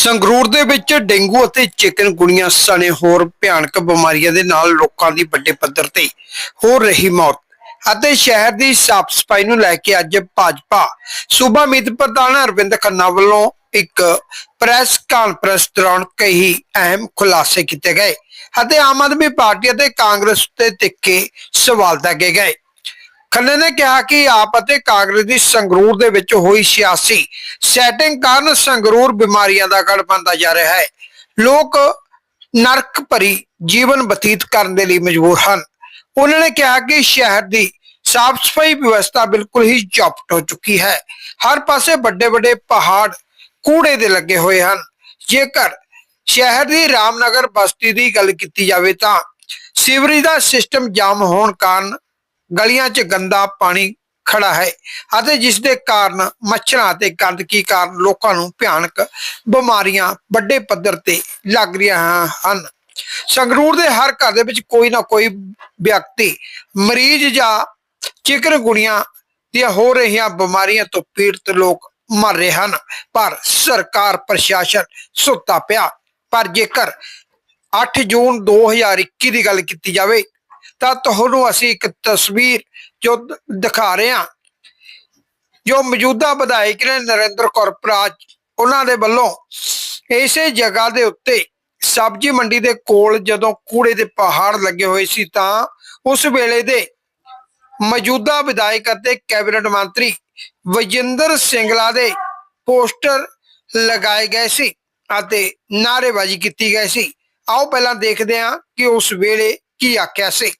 ਸੰਗਰੂਰ ਦੇ ਵਿੱਚ ਡੇਂਗੂ ਅਤੇ ਚਿਕਨਗੁਨੀਆ ਸਣੇ ਹੋਰ ਭਿਆਨਕ ਬਿਮਾਰੀਆਂ ਦੇ ਨਾਲ ਲੋਕਾਂ ਦੀ ਵੱਡੇ ਪੱਧਰ ਤੇ ਹੋ ਰਹੀ ਮੌਤ ਅਤੇ ਸ਼ਹਿਰ ਦੀ ਸਾਫ਼ ਸਫ਼ਾਈ ਨੂੰ ਲੈ ਕੇ ਅੱਜ ਭਾਜਪਾ ਸੂਬਾ ਮੀਤ ਪ੍ਰਧਾਨ ਅਰਵਿੰਦ ਖੰਨਾ ਵੱਲੋਂ ਇੱਕ ਪ੍ਰੈਸ ਕਾਨਫਰੰਸ ਦੌਰਾਨ ਕਈ ਅਹਿਮ ਖੁਲਾਸੇ ਕੀਤੇ ਗਏ ਅਤੇ ਆਮ ਆਦਮੀ ਪਾਰਟੀ ਅਤੇ ਕਾਂਗਰਸ ਉੱਤੇ ਤਿੱਖੇ ਸਵਾਲ ਦਾਗੇ ਗਏ। ਖੰਨੇ ਨੇ ਕਿਹਾ ਕਿ ਆਪ ਅਤੇ ਕਾਂਗਰਸ ਦੀ ਸੰਗਰੂਰ ਦੇ ਵਿੱਚ ਹੋਈ ਸਿਆਸੀ ਸੈਟਿੰਗ ਕਾਰਨ ਸੰਗਰੂਰ ਬਿਮਾਰੀਆਂ ਦਾ ਗੜ ਬਣਦਾ ਜਾ ਰਿਹਾ ਹੈ। ਲੋਕ ਨਰਕ ਭਰੀ ਜੀਵਨ ਬਤੀਤ ਕਰਨ ਦੇ ਲਈ ਮਜਬੂਰ ਹਨ। ਉਹਨਾਂ ਨੇ ਕਿਹਾ ਕਿ ਸ਼ਹਿਰ ਦੀ ਸਾਫ਼ ਸਫ਼ਾਈ ਵਿਵਸਥਾ ਬਿਲਕੁਲ ਹੀ ਚੌਪਟ ਹੋ ਚੁੱਕੀ ਹੈ। ਹਰ ਪਾਸੇ ਵੱਡੇ ਵੱਡੇ ਪਹਾੜ, ਕੂੜੇ ਦੇ ਲੱਗੇ ਹੋਏ ਹਨ। ਜੇਕਰ ਸ਼ਹਿਰ ਦੀ ਰਾਮਨਗਰ ਬਸਤੀ ਦੀ ਗੱਲ ਕੀਤੀ ਜਾਵੇ ਤਾਂ ਸੀਵਰੇਜ ਦਾ ਸਿਸਟਮ ਜਾਮ ਹੋਣ ਕਾਰਨ ਗਲੀਆਂ 'ਚ ਗੰਦਾ ਪਾਣੀ ਖੜਾ ਹੈ ਅਤੇ ਜਿਸ ਦੇ ਕਾਰਨ ਮੱਛਰਾਂ ਅਤੇ ਗੰਦਗੀ ਕਾਰਨ ਲੋਕਾਂ ਨੂੰ ਭਿਆਨਕ ਬਿਮਾਰੀਆਂ ਵੱਡੇ ਪੱਧਰ ਤੇ ਲੱਗ ਰਹੀਆਂ ਹਨ। ਸੰਗਰੂਰ ਦੇ ਹਰ ਘਰ ਦੇ ਵਿੱਚ ਕੋਈ ਨਾ ਕੋਈ ਵਿਅਕਤੀ ਮਰੀਜ਼ ਜਾਂ ਚਿਕਨਗੁਣੀਆਂ ਦੀਆਂ ਹੋ ਰਹੀਆਂ ਬਿਮਾਰੀਆਂ ਤੋਂ ਪੀੜਤ ਲੋਕ ਮਰ ਰਹੇ ਹਨ, ਪਰ ਸਰਕਾਰ ਪ੍ਰਸ਼ਾਸਨ ਸੁੱਤਾ ਪਿਆ। ਪਰ ਜੇਕਰ 8 ਜੂਨ 2021 ਦੀ ਗੱਲ ਕੀਤੀ ਜਾਵੇ ਤਾਂ ਤੁਹਾਨੂੰ ਅਸੀਂ ਇੱਕ ਤਸਵੀਰ ਜੋ ਦਿਖਾ ਰਹੇ ਹਾਂ। ਜੋ ਮੌਜੂਦਾ ਵਿਧਾਇਕ ਨੇ ਨਰਿੰਦਰ ਕੌਰ ਪ੍ਰਾਜ, ਉਹਨਾਂ ਦੇ ਵੱਲੋਂ ਇਸੇ ਜਗ੍ਹਾ ਦੇ ਉੱਤੇ ਸਬਜ਼ੀ ਮੰਡੀ ਦੇ ਕੋਲ ਜਦੋਂ ਕੂੜੇ ਦੇ ਪਹਾੜ ਲੱਗੇ ਹੋਏ ਸੀ ਤਾਂ ਉਸ ਵੇਲੇ ਦੇ ਮੌਜੂਦਾ ਵਿਧਾਇਕ ਅਤੇ ਕੈਬਨਿਟ ਮੰਤਰੀ ਵਜਿੰਦਰ ਸਿੰਗਲਾ ਦੇ ਪੋਸਟਰ ਲਗਾਏ ਗਏ ਸੀ ਅਤੇ ਨਾਅਰੇਬਾਜ਼ੀ ਕੀਤੀ ਗਈ ਸੀ। ਆਓ ਪਹਿਲਾਂ ਦੇਖਦੇ ਹਾਂ ਕਿ ਉਸ ਵੇਲੇ ਕੀ ਆਖਿਆ ਸੀ।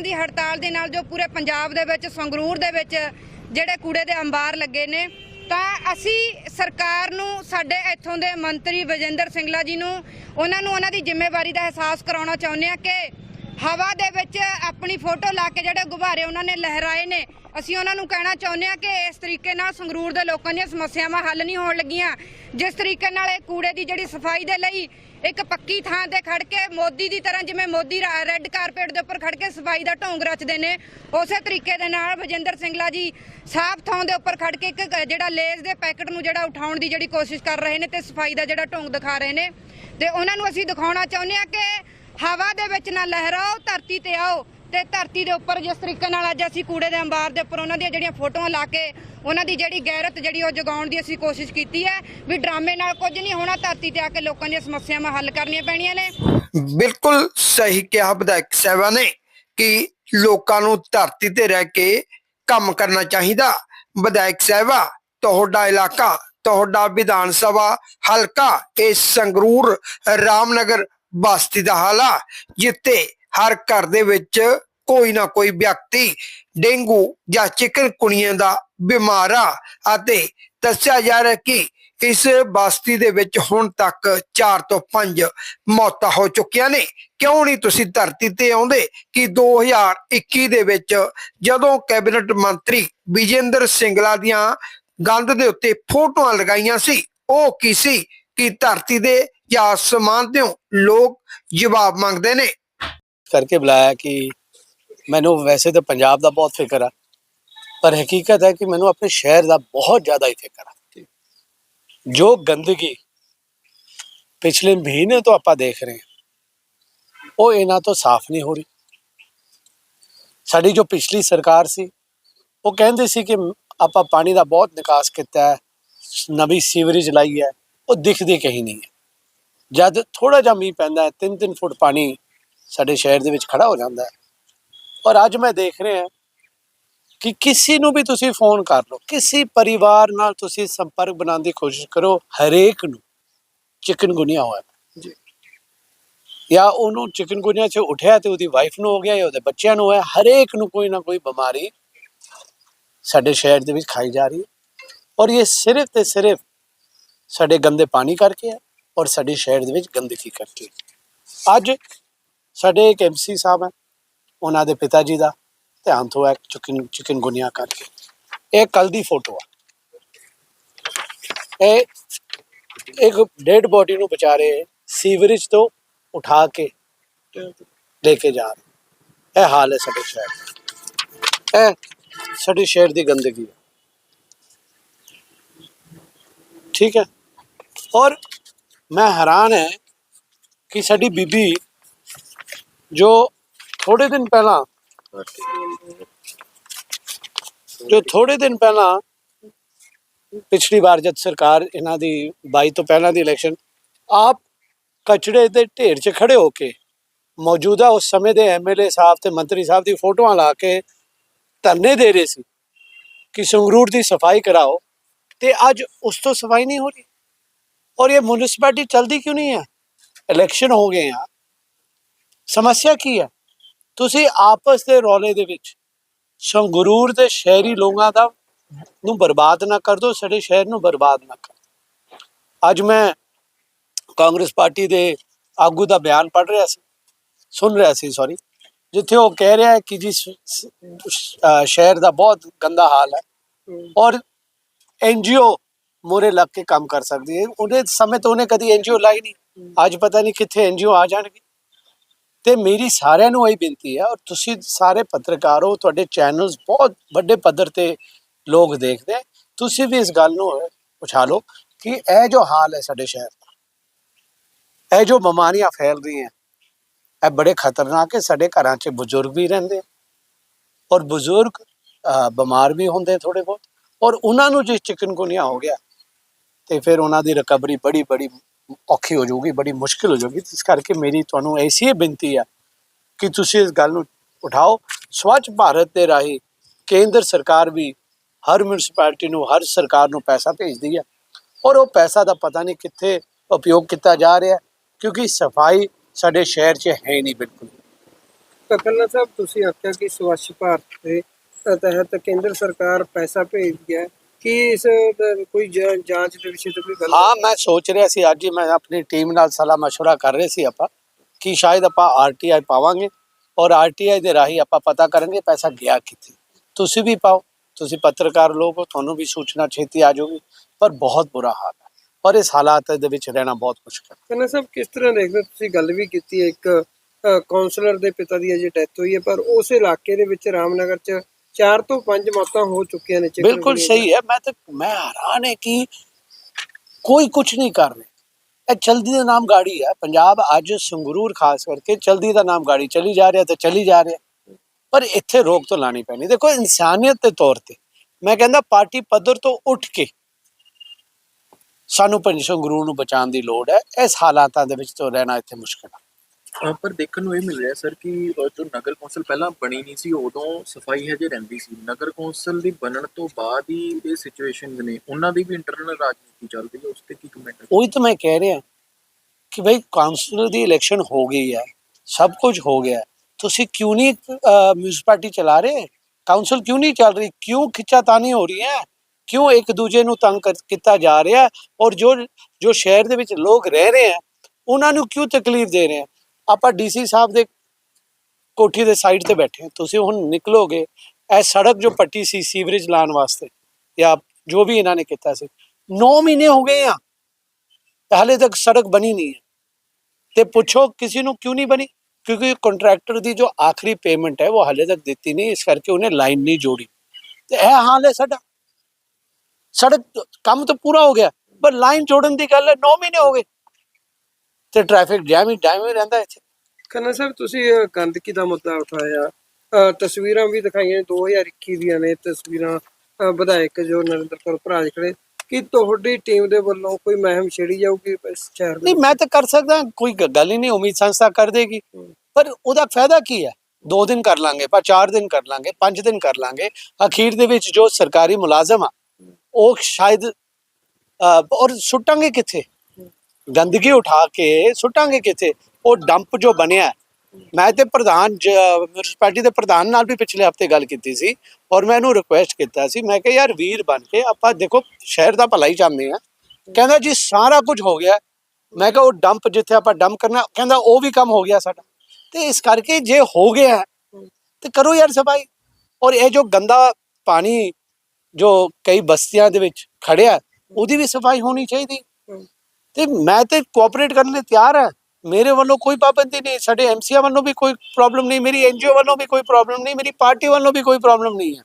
ਕਾਰੀਆਂ ਦੀ ਹੜਤਾਲ ਦੇ ਨਾਲ ਜੋ ਪੂਰੇ ਪੰਜਾਬ ਦੇ ਵਿੱਚ, ਸੰਗਰੂਰ ਦੇ ਵਿੱਚ ਜਿਹੜੇ ਕੂੜੇ ਦੇ ਅੰਬਾਰ ਲੱਗੇ ਨੇ, ਤਾਂ ਅਸੀਂ ਸਰਕਾਰ ਨੂੰ, ਸਾਡੇ ਇੱਥੋਂ ਦੇ ਮੰਤਰੀ ਵਿਜੇਂਦਰ ਸਿੰਗਲਾ ਜੀ ਨੂੰ, ਉਹਨਾਂ ਨੂੰ ਉਹਨਾਂ ਦੀ ਜ਼ਿੰਮੇਵਾਰੀ ਦਾ ਅਹਿਸਾਸ ਕਰਾਉਣਾ ਚਾਹੁੰਦੇ ਆ ਕਿ ਹਵਾ ਦੇ ਵਿੱਚ ਆਪਣੀ ਫੋਟੋ ਲਾ ਕੇ ਜਿਹੜੇ ਗੁਬਾਰੇ ਉਹਨਾਂ ਨੇ ਲਹਿਰਾਏ ਨੇ, ਅਸੀਂ ਉਹਨਾਂ ਨੂੰ ਕਹਿਣਾ ਚਾਹੁੰਦੇ ਆ ਕਿ ਇਸ ਤਰੀਕੇ ਨਾਲ ਸੰਗਰੂਰ ਦੇ ਲੋਕਾਂ ਦੀਆਂ ਸਮੱਸਿਆਵਾਂ ਹੱਲ ਨਹੀਂ ਹੋਣ ਲੱਗੀਆਂ। ਜਿਸ ਤਰੀਕੇ ਨਾਲ ਇਹ ਕੂੜੇ ਦੀ ਜਿਹੜੀ ਸਫ਼ਾਈ ਦੇ ਲਈ ਇੱਕ ਪੱਕੀ ਥਾਂ ਤੇ ਖੜ ਕੇ ਮੋਦੀ ਦੀ ਤਰ੍ਹਾਂ ਜਿਵੇਂ ਮੋਦੀ ਰੈੱਡ ਕਾਰਪੇਟ ਦੇ ਉੱਪਰ ਖੜ ਕੇ ਸਫ਼ਾਈ ਦਾ ਢੋਂਗ ਰਚਦੇ ਨੇ, ਉਸੇ ਤਰੀਕੇ ਦੇ ਨਾਲ ਵਜਿੰਦਰ ਸਿੰਗਲਾ ਜੀ ਸਾਫ਼ ਥਾਂ ਦੇ ਉੱਪਰ ਖੜ ਕੇ ਇੱਕ ਜਿਹੜਾ ਲੇਜ਼ ਦੇ ਪੈਕਟ ਨੂੰ ਜਿਹੜਾ ਉਠਾਉਣ ਦੀ ਜਿਹੜੀ ਕੋਸ਼ਿਸ਼ ਕਰ ਰਹੇ ਨੇ ਤੇ ਸਫ਼ਾਈ ਦਾ ਜਿਹੜਾ ਢੋਂਗ ਦਿਖਾ ਰਹੇ ਨੇ। ਤੇ ਉਹਨਾਂ ਨੂੰ ਅਸੀਂ ਦਿਖਾਉਣਾ ਚਾਹੁੰਦੇ ਆ ਕਿ ਹਵਾ ਦੇ ਵਿੱਚ ਨਾ ਲਹਿਰਾਓ, ਧਰਤੀ ਤੇ ਆਓ। ਤੇ ਧਰਤੀ ਦੇ ਉੱਪਰ ਜਿਸ ਤਰੀਕੇ ਨਾਲ ਅੱਜ ਅਸੀਂ ਕੂੜੇ ਦੇ ਅੰਬਾਰ ਦੇ ਉੱਪਰ ਉਹਨਾਂ ਦੀਆਂ ਜਿਹੜੀਆਂ ਫੋਟੋਆਂ ਲਾ ਕੇ ਉਹਨਾਂ ਦੀ ਜਿਹੜੀ ਗੈਰਤ ਜਿਹੜੀ ਉਹ ਜਗਾਉਣ ਦੀ ਅਸੀਂ ਕੋਸ਼ਿਸ਼ ਕੀਤੀ ਹੈ ਵੀ ਡਰਾਮੇ ਨਾਲ ਕੁਝ ਨਹੀਂ ਹੋਣਾ, ਧਰਤੀ ਤੇ ਆ ਕੇ ਲੋਕਾਂ ਦੀਆਂ ਸਮੱਸਿਆਵਾਂ ਹੱਲ ਕਰਨੀਆਂ ਪੈਣੀਆਂ ਨੇ। ਬਿਲਕੁਲ ਸਹੀ ਕਿਹਾ ਵਿਧਾਇਕ ਸਾਹਿਬਾਂ ਨੇ ਕਿ ਲੋਕਾਂ ਨੂੰ ਧਰਤੀ ਤੇ ਰਹਿ ਕੇ ਕੰਮ ਕਰਨਾ ਚਾਹੀਦਾ। ਵਿਧਾਇਕ ਸਾਹਿਬਾ, ਤੁਹਾਡਾ ਇਲਾਕਾ, ਤੁਹਾਡਾ ਵਿਧਾਨ ਸਭਾ ਹਲਕਾ, ਇਹ ਸੰਗਰੂਰ ਰਾਮਨਗਰ ਬਸਤੀ ਦਾ ਹਾਲਾ ਜਿੱਤੇ ਹਰ ਘਰ ਦੇ ਵਿੱਚ ਕੋਈ ਨਾ ਕੋਈ ਵਿਅਕਤੀ ਡੇਂਗੂ ਜਾਂ ਚਿਕਨਕੁਨੀਆ ਦਾ ਬਿਮਾਰ ਆ ਅਤੇ ਦੱਸਿਆ ਜਾ ਰਿਹਾ ਕਿ ਇਸ ਬਸਤੀ ਦੇ ਵਿੱਚ ਹੁਣ ਤੱਕ 4 ਤੋਂ 5 ਮੌਤਾਂ ਹੋ ਚੁੱਕੀਆਂ ਨੇ। ਕਿਉਂ ਨਹੀਂ ਤੁਸੀਂ ਧਰਤੀ ਤੇ ਆਉਂਦੇ ਕਿ 2021 ਦੇ ਵਿੱਚ ਜਦੋਂ ਕੈਬਨਿਟ ਮੰਤਰੀ ਵਿਜੇਂਦਰ ਸਿੰਗਲਾ ਦੀਆਂ ਗੰਦ ਦੇ ਉੱਤੇ ਫੋਟੋਆਂ ਲਗਾਈਆਂ ਸੀ, ਉਹ ਕੀ ਸੀ ਕਿ ਧਰਤੀ ਦੇ ਜਾਂ ਅਸਮਾਨ ਤੋਂ ਲੋਕ ਜਵਾਬ ਮੰਗਦੇ ਨੇ? ਕਰਕੇ ਬੁਲਾਇਆ ਕਿ ਮੈਨੂੰ ਵੈਸੇ ਤਾਂ ਪੰਜਾਬ ਦਾ ਬਹੁਤ ਫਿਕਰ ਆ, ਪਰ ਹਕੀਕਤ ਹੈ ਕਿ ਮੈਨੂੰ ਆਪਣੇ ਸ਼ਹਿਰ ਦਾ ਬਹੁਤ ਜ਼ਿਆਦਾ ਹੀ ਫਿਕਰ ਆ। ਜੋ ਗੰਦਗੀ ਪਿਛਲੇ ਮਹੀਨੇ ਤੋਂ ਆਪਾਂ ਦੇਖ ਰਹੇ ਹਾਂ, ਉਹ ਇਹਨਾਂ ਤੋਂ ਸਾਫ਼ ਨਹੀਂ ਹੋ ਰਹੀ। ਸਾਡੀ ਜੋ ਪਿਛਲੀ ਸਰਕਾਰ ਸੀ, ਉਹ ਕਹਿੰਦੇ ਸੀ ਕਿ ਆਪਾਂ ਪਾਣੀ ਦਾ ਬਹੁਤ ਨਿਕਾਸ ਕੀਤਾ ਹੈ, ਨਵੀਂ ਸੀਵਰੇਜ ਲਾਈ ਹੈ, ਉਹ ਦਿਖਦੀ ਕਹੀਂ ਨਹੀਂ ਹੈ। ਜਦ ਥੋੜਾ ਜਿਹਾ ਮੀਂਹ ਪੈਂਦਾ ਹੈ 3-3 ਫੁੱਟ ਪਾਣੀ ਸਾਡੇ ਸ਼ਹਿਰ ਦੇ ਵਿੱਚ ਖੜਾ ਹੋ ਜਾਂਦਾ ਹੈ। ਔਰ ਅੱਜ ਮੈਂ ਦੇਖ ਰਿਹਾ ਕਿ ਕਿਸੇ ਨੂੰ ਵੀ ਤੁਸੀਂ ਫੋਨ ਕਰ ਲਓ ਕਿਸੇ ਪਰਿਵਾਰ ਨਾਲ ਤੁਸੀਂ ਸੰਪਰਕ ਬਣਾਉਣ ਦੀ ਕੋਸ਼ਿਸ਼ ਕਰੋ ਹਰੇਕ ਨੂੰ ਚਿਕਨਗੁਨੀਆ ਹੋਇਆ। ਜੀ। ਜਾਂ ਉਹਨੂੰ ਚਿਕਨਗੁਨੀਆ 'ਚ ਉਠਿਆ ਤੇ ਉਹਦੀ ਵਾਈਫ ਨੂੰ ਹੋ ਗਿਆ ਜਾਂ ਉਹਦੇ ਬੱਚਿਆਂ ਨੂੰ ਹੋਇਆ ਹਰੇਕ ਨੂੰ ਕੋਈ ਨਾ ਕੋਈ ਬਿਮਾਰੀ ਸਾਡੇ ਸ਼ਹਿਰ ਦੇ ਵਿੱਚ ਖਾਈ ਜਾ ਰਹੀ ਹੈ। ਔਰ ਇਹ ਸਿਰਫ ਤੇ ਸਿਰਫ ਸਾਡੇ ਗੰਦੇ ਪਾਣੀ ਕਰਕੇ ਹੈ ਔਰ ਸਾਡੇ ਸ਼ਹਿਰ ਦੇ ਵਿੱਚ ਗੰਦਗੀ ਕਰਕੇ ਅੱਜ ਸਾਡੇ ਇੱਕ ਐਮਸੀ ਸਾਹਿਬ ਹੈ, ਉਹਨਾਂ ਦੇ ਪਿਤਾ ਜੀ ਦਾ ਧਿਆਨ ਤੋਂ ਹੈ ਚਿਕਨ ਚਿਕਨਗੁਨੀਆ ਕਰਕੇ। ਇਹ ਕੱਲ ਦੀ ਫੋਟੋ ਆ। ਇਹ ਇੱਕ ਡੈਡ ਬੋਡੀ ਨੂੰ ਵਿਚਾਰੇ ਸੀਵਰੇਜ ਤੋਂ ਉਠਾ ਕੇ ਲੈ ਕੇ ਜਾ ਰਹੇ। ਇਹ ਹਾਲ ਹੈ ਸਾਡੇ ਸ਼ਹਿਰ ਇਹ ਸਾਡੇ ਸ਼ਹਿਰ ਦੀ ਗੰਦਗੀ ਹੈ। ਠੀਕ ਹੈ? ਔਰ ਮੈਂ ਹੈਰਾਨ ਹੈ ਕਿ ਸਾਡੀ ਬੀਬੀ ਜੋ ਥੋੜੇ ਦਿਨ ਪਹਿਲਾਂ ਜੋ ਥੋੜੇ ਦਿਨ ਪਹਿਲਾਂ ਪਿਛਲੀ ਵਾਰ ਜਦ ਸਰਕਾਰ ਇਹਨਾਂ ਦੀ 22 ਤੋਂ ਪਹਿਲਾਂ ਦੀ ਇਲੈਕਸ਼ਨ ਆਪ ਕਚੜੇ ਦੇ ਢੇਰ 'ਚ ਖੜੇ ਹੋ ਕੇ ਮੌਜੂਦਾ ਉਸ ਸਮੇਂ ਦੇ ਐਮਐਲਏ ਸਾਹਿਬ ਤੇ ਮੰਤਰੀ ਸਾਹਿਬ ਦੀ ਫੋਟੋਆਂ ਲਾ ਕੇ ਧਰਨੇ ਦੇ ਰਹੇ ਸੀ ਕਿ ਸੰਗਰੂਰ ਦੀ ਸਫ਼ਾਈ ਕਰਾਓ ਤੇ ਅੱਜ ਉਸ ਤੋਂ ਸਫ਼ਾਈ ਨਹੀਂ ਹੋ ਰਹੀ ਔਰ ਇਹ ਮਿਊਨਿਸਪੈਲਿਟੀ ਚਲਦੀ ਕਿਉਂ ਨਹੀਂ ਹੈ? ਇਲੈਕਸ਼ਨ ਹੋ ਗਏ ਆ। ਸਮੱਸਿਆ ਕੀ ਹੈ? ਤੁਸੀਂ ਆਪਸ ਦੇ ਰੌਲੇ ਦੇ ਵਿੱਚ ਸੰਗਰੂਰ ਦੇ ਸ਼ਹਿਰੀ ਲੋਕਾਂ ਦਾ ਨੂੰ ਬਰਬਾਦ ਨਾ ਕਰ ਦਿਓ, ਸਾਡੇ ਸ਼ਹਿਰ ਨੂੰ ਬਰਬਾਦ ਨਾ ਕਰ ਅੱਜ ਮੈਂ ਕਾਂਗਰਸ ਪਾਰਟੀ ਦੇ ਆਗੂ ਦਾ ਬਿਆਨ ਪੜ੍ਹ ਰਿਹਾ ਸੀ, ਸੁਣ ਰਿਹਾ ਸੀ ਸੌਰੀ ਜਿੱਥੇ ਉਹ ਕਹਿ ਰਿਹਾ ਹੈ ਕਿ ਜੀ ਸ਼ਹਿਰ ਦਾ ਬਹੁਤ ਗੰਦਾ ਹਾਲ ਹੈ ਔਰ ਐਨਜੀਓ ਮੋਰੇ ਲੱਗ ਕੇ ਕੰਮ ਕਰ ਸਕਦੀ ਹੈ। ਉਹਦੇ ਸਮੇਂ ਤੋਂ ਉਹਨੇ ਕਦੀ ਐਨਜੀਓ ਲਾਈ ਨਹੀਂ। ਅੱਜ ਪਤਾ ਨਹੀਂ ਕਿੱਥੇ ਐਨਜੀਓ ਆ ਜਾਣਗੇ। ਤੇ ਮੇਰੀ ਸਾਰਿਆਂ ਨੂੰ ਇਹ ਬੇਨਤੀ ਹੈ ਔਰ ਤੁਸੀਂ ਸਾਰੇ ਪੱਤਰਕਾਰ ਹੋ, ਤੁਹਾਡੇ ਚੈਨਲਸ ਬਹੁਤ ਵੱਡੇ ਪੱਧਰ ਤੇ ਲੋਕ ਦੇਖਦੇ ਹੈ। ਤੁਸੀਂ ਵੀ ਇਸ ਗੱਲ ਨੂੰ ਉਛਾਲੋ ਲਓ ਕਿ ਇਹ ਜੋ ਹਾਲ ਹੈ ਸਾਡੇ ਸ਼ਹਿਰ ਦਾ, ਇਹ ਜੋ ਬਿਮਾਰੀਆਂ ਫੈਲ ਰਹੀਆਂ, ਇਹ ਬੜੇ ਖਤਰਨਾਕ ਹੈ ਸਾਡੇ ਘਰਾਂ 'ਚ ਬਜ਼ੁਰਗ ਵੀ ਰਹਿੰਦੇ ਔਰ ਬਜ਼ੁਰਗ ਬਿਮਾਰ ਵੀ ਹੁੰਦੇ ਥੋੜੇ ਬਹੁਤ ਔਰ ਉਹਨਾਂ ਨੂੰ ਜੇ ਚਿਕਨਗੁਨੀਆ ਹੋ ਗਿਆ ਤੇ ਫਿਰ ਉਹਨਾਂ ਦੀ ਰਿਕਵਰੀ ਬੜੀ ਬੜੀ ਔਖੀ ਹੋ ਜਾਊਗੀ, ਬੜੀ ਮੁਸ਼ਕਿਲ ਹੋ ਜਾਊਗੀ। ਇਸ ਕਰਕੇ ਮੇਰੀ ਤੁਹਾਨੂੰ ਐਸੀ ਹੀ ਬੇਨਤੀ ਆ ਕਿ ਤੁਸੀਂ ਇਸ ਗੱਲ ਨੂੰ ਉਠਾਓ। ਸਵੱਛ ਭਾਰਤ ਦੇ ਰਾਹੀਂ ਕੇਂਦਰ ਸਰਕਾਰ ਵੀ ਹਰ ਮਿਊਨਿਸਪੈਲਿਟੀ ਨੂੰ, ਹਰ ਸਰਕਾਰ ਨੂੰ ਪੈਸਾ ਭੇਜਦੀ ਹੈ ਔਰ ਉਹ ਪੈਸਾ ਦਾ ਪਤਾ ਨਹੀਂ ਕਿੱਥੇ ਉਪਯੋਗ ਕੀਤਾ ਜਾ ਰਿਹਾ ਕਿਉਂਕਿ ਸਫ਼ਾਈ ਸਾਡੇ ਸ਼ਹਿਰ 'ਚ ਹੈ ਨਹੀਂ ਬਿਲਕੁਲ। ਕਕਲਾ ਸਾਹਿਬ, ਤੁਸੀਂ ਆਖਿਆ ਕਿ ਸਵੱਛ ਭਾਰਤ ਦੇ ਤਹਿਤ ਕੇਂਦਰ ਸਰਕਾਰ ਪੈਸਾ ਭੇਜਦੀ ਹੈ। ਕੀ ਇਸ ਕੋਈ ਜਾਂ- ਜਾਂਚ ਦੇ ਵਿਸ਼ੇ ਤੇ ਕੋਈ ਗੱਲ ਹਾਂ ਮੈਂ ਸੋਚ ਰਿਹਾ ਸੀ ਅੱਜ ਹੀ ਮੈਂ ਆਪਣੀ ਟੀਮ ਨਾਲ ਸਲਾਹ ਮਸ਼ਵਰਾ ਕਰ ਰਹੇ ਸੀ ਆਪਾਂ ਕਿ ਸ਼ਾਇਦ ਆਪਾਂ ਆਰਟੀਆਈ ਪਾਵਾਂਗੇ ਔਰ ਆਰਟੀਆਈ ਦੇ ਰਾਹੀਂ ਆਪਾਂ ਪਤਾ ਕਰਾਂਗੇ ਪੈਸਾ ਗਿਆ ਕਿੱਥੇ ਤੁਸੀਂ ਵੀ ਪਾਓ ਤੁਸੀਂ ਪੱਤਰਕਾਰ ਲੋਕ ਹੋ ਤੁਹਾਨੂੰ ਵੀ ਸੂਚਨਾ ਛੇਤੀ ਆ ਜਾਊਗੀ ਪਰ ਬਹੁਤ ਬੁਰਾ ਹਾਲ ਹੈ ਔਰ ਇਸ ਹਾਲਾਤ ਦੇ ਵਿੱਚ ਰਹਿਣਾ ਬਹੁਤ ਮੁਸ਼ਕਲ ਹੈ ਕਕਲਾ ਸਾਹਿਬ ਕਿਸ ਤਰ੍ਹਾਂ ਦੇਖਦੇ ਹੋ? ਤੁਸੀਂ ਗੱਲ ਵੀ ਕੀਤੀ ਹੈ ਇੱਕ ਕਾਉਂਸਲਰ ਦੇ ਪਿਤਾ ਦੀ ਅਜੇ ਡੈਥ ਹੋਈ ਹੈ ਪਰ ਉਸ ਇਲਾਕੇ ਦੇ ਵਿੱਚ ਰਾਮਨਗਰ ਚ 4 ਤੋਂ 5 ਮੌਤਾਂ ਹੋ ਚੁੱਕੀਆਂ ਨੇ ਬਿਲਕੁਲ ਸਹੀ ਹੈ ਮੈਂ ਤਾਂ ਮੈਂ ਹੈਰਾਨ ਹੈ ਕਿ ਕੋਈ ਕੁਝ ਨਹੀਂ ਕਰ ਰਿਹਾ। ਇਹ ਚਲਦੀ ਦਾ ਨਾਮ ਗਾੜੀ ਹੈ। ਪੰਜਾਬ ਅੱਜ ਸੰਗਰੂਰ ਖਾਸ ਕਰਕੇ ਚਲਦੀ ਦਾ ਨਾਮ ਗਾੜੀ ਚਲੀ ਜਾ ਰਿਹਾ ਤੇ ਚਲੀ ਜਾ ਰਿਹਾ। ਪਰ ਇੱਥੇ ਰੋਕ ਤੋਂ ਲਾਣੀ ਪੈਣੀ। ਦੇਖੋ ਇਨਸਾਨੀਅਤ ਦੇ ਤੌਰ ਤੇ ਮੈਂ ਕਹਿੰਦਾ ਪਾਰਟੀ ਪੱਧਰ ਤੋਂ ਉੱਠ ਕੇ ਸਾਨੂੰ ਪੰਜ ਸੰਗਰੂਰ ਨੂੰ ਬਚਾਉਣ ਦੀ ਲੋੜ ਹੈ। ਇਸ ਹਾਲਾਤਾਂ ਦੇ ਵਿੱਚ ਤੋਂ ਰਹਿਣਾ ਇੱਥੇ ਮੁਸ਼ਕਲ ਹੈ ਪਰ ਦੇਖਣ ਨੂੰ ਇਹ ਮਿਲ ਰਿਹਾ, ਸਰ, ਕਿ, ਅਹ, ਜੋ ਨਗਰ ਕੌਂਸਲ ਪਹਿਲਾਂ ਬਣੀ ਨਹੀਂ ਸੀ, ਉਦੋਂ ਸਫ਼ਾਈ ਹਜੇ ਰਹਿੰਦੀ ਸੀ। ਨਗਰ ਕੌਂਸਲ ਦੀ ਬਣਨ ਤੋਂ ਬਾਅਦ ਹੀ ਇਹ ਸਿਚੁਏਸ਼ਨਸ ਨੇ ਉਹਨਾਂ ਦੀ ਵੀ ਇੰਟਰਨਲ ਰਾਜਨੀਤੀ ਚੱਲ ਰਹੀ ਹੈ, ਉਸ ਤੇ ਕੀ ਕਮੈਂਟ ਉਹੀ ਤਾਂ ਮੈਂ ਕਹਿ ਰਿਹਾ ਕਿ ਭਾਈ ਕਾਉਂਸਲਰ ਦੀ ਇਲੈਕਸ਼ਨ ਹੋ ਗਈ ਹੈ, ਸਭ ਕੁਝ ਹੋ ਗਿਆ ਤੁਸੀਂ ਕਿਉਂ ਨਹੀਂ ਮਿਊਨਿਸਪੈਲਿਟੀ ਚਲਾ ਰਹੇ? ਕਾਉਂਸਲ ਕਿਉਂ ਨਹੀਂ ਚੱਲ ਰਹੀ? ਕਿਉਂ ਖਿੱਚਾਤਾਨੀ ਹੋ ਰਹੀ ਹੈ? ਕਿਉਂ ਇੱਕ ਦੂਜੇ ਨੂੰ ਤੰਗ ਕੀਤਾ ਜਾ ਰਿਹਾ ਔਰ ਜੋ ਜੋ ਸ਼ਹਿਰ ਦੇ ਵਿੱਚ ਲੋਕ ਰਹਿ ਰਹੇ ਹੈ, ਉਹਨਾਂ ਨੂੰ ਕਿਉਂ ਤਕਲੀਫ ਦੇ ਰਹੇ ਹੈ? ਆਪਾਂ ਡੀਸੀ ਸਾਹਿਬ ਦੇ ਕੋਠੀ ਦੇ ਸਾਈਡ ਤੇ ਬੈਠੇ ਤੁਸੀਂ ਹੁਣ ਨਿਕਲੋਗੇ, ਇਹ ਸੜਕ ਜੋ ਪੱਟੀ ਸੀ ਸੀਵਰੇਜ ਲਾਉਣ ਵਾਸਤੇ, ਜਾਂ ਜੋ ਵੀ ਇਹਨਾਂ ਨੇ ਕੀਤਾ ਸੀ 9 ਮਹੀਨੇ ਹੋ ਗਏ ਆ। ਹਾਲੇ ਤੱਕ ਸੜਕ ਬਣੀ ਨਹੀਂ ਹੈ। ਤੇ ਪੁੱਛੋ ਕਿਸੇ ਨੂੰ ਕਿਉਂ ਨਹੀਂ ਬਣੀ? ਕਿਉਂਕਿ ਕੰਟਰੈਕਟਰ ਦੀ ਜੋ ਆਖਰੀ ਪੇਮੈਂਟ ਹੈ, ਉਹ ਹਾਲੇ ਤੱਕ ਦਿੱਤੀ ਨਹੀਂ, ਇਸ ਕਰਕੇ ਉਹਨੇ ਲਾਈਨ ਨਹੀਂ ਜੋੜੀ। ਤੇ ਇਹ ਹਾਲ ਹੈ ਸਾਡਾ। ਸੜਕ ਕੰਮ ਤਾਂ ਪੂਰਾ ਹੋ ਗਿਆ, ਪਰ ਲਾਈਨ ਜੋੜਨ ਦੀ ਗੱਲ ਹੈ 9 ਮਹੀਨੇ ਹੋ ਗਏ। ਤੇ ਟ੍ਰੈਫਿਕ ਜੈਮ ਹੀ ਜਾਮ ਹੀ ਰਹਿੰਦਾ ਇੱਥੇ। ਖੰਨਾ ਸਾਹਿਬ ਤੁਸੀਂ ਗੰਦਗੀ ਦਾ ਮੁੱਦਾ ਉਠਾਇਆ। ਤਸਵੀਰਾਂ ਵੀ ਦਿਖਾਈਆਂ 2021 ਦੀਆਂ ਨੇ। ਤਸਵੀਰਾਂ ਵਿਧਾਇਕ ਜੋ ਨਰਿੰਦਰ ਕੌਰ ਭਰਾਜ ਖੜੇ ਕਿ ਤੁਹਾਡੀ ਟੀਮ ਦੇ ਵੱਲੋਂ ਕੋਈ ਮਹਿਮ ਛੇੜੀ ਜਾਊਗੀ ਇਸ ਸ਼ਹਿਰ ਦੇ ਨਹੀਂ ਮੈਂ ਤਾਂ ਕਰ ਸਕਦਾ ਕੋਈ ਗ- ਗੱਲ ਹੀ ਨਹੀਂ ਉਮੀਦ ਸੰਸਥਾ ਕਰ ਦੇਗੀ। ਪਰ ਉਹਦਾ ਫਾਇਦਾ ਕੀ ਹੈ? ਦੋ ਦਿਨ ਕਰ ਲਾਂਗੇ ਪਰ ਚਾਰ ਦਿਨ ਕਰ ਲਾਂਗੇ ਪੰਜ ਦਿਨ ਕਰ ਲਾਂਗੇ। ਅਖੀਰ ਦੇ ਵਿੱਚ ਜੋ ਸਰਕਾਰੀ ਮੁਲਾਜ਼ਮ ਆ ਉਹ ਸ਼ਾਇਦ ਅਹ, ਔਰ ਸੁੱਟਾਂਗੇ ਕਿੱਥੇ? ਗੰਦਗੀ ਉਠਾ ਕੇ ਸੁੱਟਾਂਗੇ ਕਿੱਥੇ? ਉਹ ਡੰਪ ਜੋ ਬਣਿਆ ਮੈਂ ਤੇ ਪ੍ਰਧਾਨ ਮਿਊਨਿਸਪੈਲਿਟੀ ਦੇ ਪ੍ਰਧਾਨ ਨਾਲ ਵੀ ਪਿਛਲੇ ਹਫ਼ਤੇ ਗੱਲ ਕੀਤੀ ਸੀ ਔਰ ਮੈਂ ਇਹਨੂੰ ਰਿਕੁਐਸਟ ਕੀਤਾ ਸੀ। ਮੈਂ ਕਿਹਾ, ਯਾਰ ਵੀਰ ਬਣ ਕੇ ਆਪਾਂ ਦੇਖੋ, ਸ਼ਹਿਰ ਦਾ ਭਲਾ ਹੀ ਚਾਹੁੰਦੇ ਆ ਕਹਿੰਦਾ, ਜੀ, ਸਾਰਾ ਕੁਝ ਹੋ ਗਿਆ ਮੈਂ ਕਿਹਾ, ਉਹ ਡੰਪ ਜਿੱਥੇ ਆਪਾਂ ਡੰਪ ਕਰਨਾ ਕਹਿੰਦਾ, ਉਹ ਵੀ ਕੰਮ ਹੋ ਗਿਆ ਸਾਡਾ। ਤੇ ਇਸ ਕਰਕੇ ਜੇ ਹੋ ਗਿਆ ਤੇ ਕਰੋ ਯਾਰ ਸਫ਼ਾਈ। ਔਰ ਇਹ ਜੋ ਗੰਦਾ ਪਾਣੀ ਜੋ ਕਈ ਬਸਤੀਆਂ ਦੇ ਵਿੱਚ ਖੜਿਆ ਉਹਦੀ ਵੀ ਸਫ਼ਾਈ ਹੋਣੀ ਚਾਹੀਦੀ। ਤੇ ਮੈਂ ਤੇ ਕੋਆਪਰੇਟ ਕਰਨ ਲਈ ਤਿਆਰ ਹਾਂ। ਮੇਰੇ ਵੱਲੋਂ ਕੋਈ ਪਾਬੰਦੀ ਨਹੀਂ, ਸਾਡੇ ਐਮਸੀਆ ਵੱਲੋਂ ਵੀ ਕੋਈ ਪ੍ਰੋਬਲਮ ਨਹੀਂ, ਮੇਰੀ ਐਨਜੀਓ ਵੱਲੋਂ ਵੀ ਕੋਈ ਪ੍ਰੋਬਲਮ ਨਹੀਂ, ਮੇਰੀ ਪਾਰਟੀ ਵੱਲੋਂ ਵੀ ਕੋਈ ਪ੍ਰੋਬਲਮ ਨਹੀਂ ਹੈ।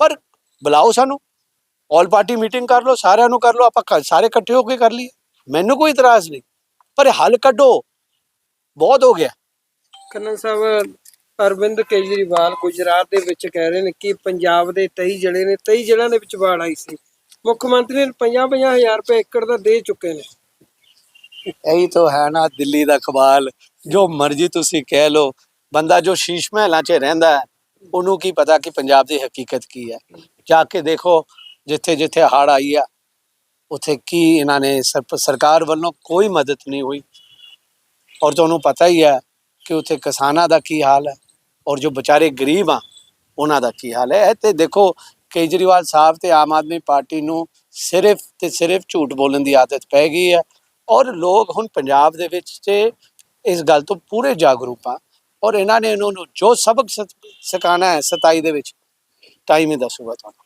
ਪਰ ਬੁਲਾਓ ਸਾਨੂੰ। ਆਲ ਪਾਰਟੀ ਮੀਟਿੰਗ ਕਰ ਲਓ, ਸਾਰਿਆਂ ਨੂੰ ਕਰ ਲਓ, ਆਪਾਂ ਸਾਰੇ ਇਕੱਠੇ ਹੋ ਕੇ ਕਰ ਲਈਏ। ਮੈਨੂੰ ਕੋਈ ਇਤਰਾਜ਼ ਨਹੀਂ, ਪਰ ਹੱਲ ਕੱਢੋ। ਬਹੁਤ ਹੋ ਗਿਆ। ਕੰਨਨ ਸਾਹਿਬ, ਅਰਵਿੰਦ ਕੇਜਰੀਵਾਲ ਗੁਜਰਾਤ ਦੇ ਵਿੱਚ ਕਹਿ ਰਹੇ ਨੇ ਕਿ ਪੰਜਾਬ ਦੇ 23 ਜ਼ਿਲ੍ਹੇ ਨੇ 23 ਜ਼ਿਲ੍ਹਿਆਂ ਦੇ ਵਿੱਚ ਬਾੜ ਆਈ ਸੀ। ਮੁੱਖ ਮੰਤਰੀ ਨੇ 50 ਹਜ਼ਾਰ ਰੁਪਏ ਏਕੜ ਦਾ ਦੇ ਚੁੱਕੇ ਨੇ। ਇਹੀ ਤਾਂ ਹੈ ਨਾ ਦਿੱਲੀ ਦਾ ਕਮਾਲ ਜੋ ਮਰਜ਼ੀ ਤੁਸੀਂ ਕਹਿ ਲਓ, ਬੰਦਾ ਜੋ ਸ਼ੀਸ਼ ਮਹਿਲਾਂ 'ਚ ਰਹਿੰਦਾ ਹੈ, ਉਹਨੂੰ ਕੀ ਪਤਾ ਕਿ ਪੰਜਾਬ ਦੀ ਹਕੀਕਤ ਕੀ ਹੈ। ਜਾ ਕੇ ਦੇਖੋ, ਜਿੱਥੇ ਜਿੱਥੇ ਹੜ੍ਹ ਆਈ ਆ, ਉੱਥੇ ਕੀ ਇਹਨਾਂ ਨੇ ਸਰਕਾਰ ਵੱਲੋਂ ਕੋਈ ਮਦਦ ਨਹੀਂ ਹੋਈ। ਔਰ ਤੁਹਾਨੂੰ ਪਤਾ ਹੀ ਹੈ ਕਿ ਉੱਥੇ ਕਿਸਾਨਾਂ ਦਾ ਕੀ ਹਾਲ ਹੈ, ਔਰ ਜੋ ਵਿਚਾਰੇ ਗਰੀਬ ਆ, ਉਹਨਾਂ ਦਾ ਕੀ ਹਾਲ ਹੈ। ਇਹ ਤੇ ਦੇਖੋ, ਕੇਜਰੀਵਾਲ ਸਾਹਿਬ ਤੇ ਆਮ ਆਦਮੀ ਪਾਰਟੀ ਨੂੰ ਸਿਰਫ ਤੇ ਸਿਰਫ ਝੂਠ ਬੋਲਣ ਦੀ ਆਦਤ ਪੈ ਗਈ ਹੈ। ਔਰ ਲੋਕ ਹੁਣ ਪੰਜਾਬ ਦੇ ਵਿੱਚ ਤੇ ਇਸ ਗੱਲ ਤੋਂ ਪੂਰੇ ਜਾਗਰੂਕ ਆ ਔਰ ਇਹਨਾਂ ਨੇ ਇਹਨਾਂ ਨੂੰ ਜੋ ਸਬਕ ਸਿਖ- ਸਿਖਾਉਣਾ ਹੈ 27 ਦੇ ਵਿੱਚ ਟਾਈਮ ਹੀ ਦੱਸੂਗਾ ਤੁਹਾਨੂੰ।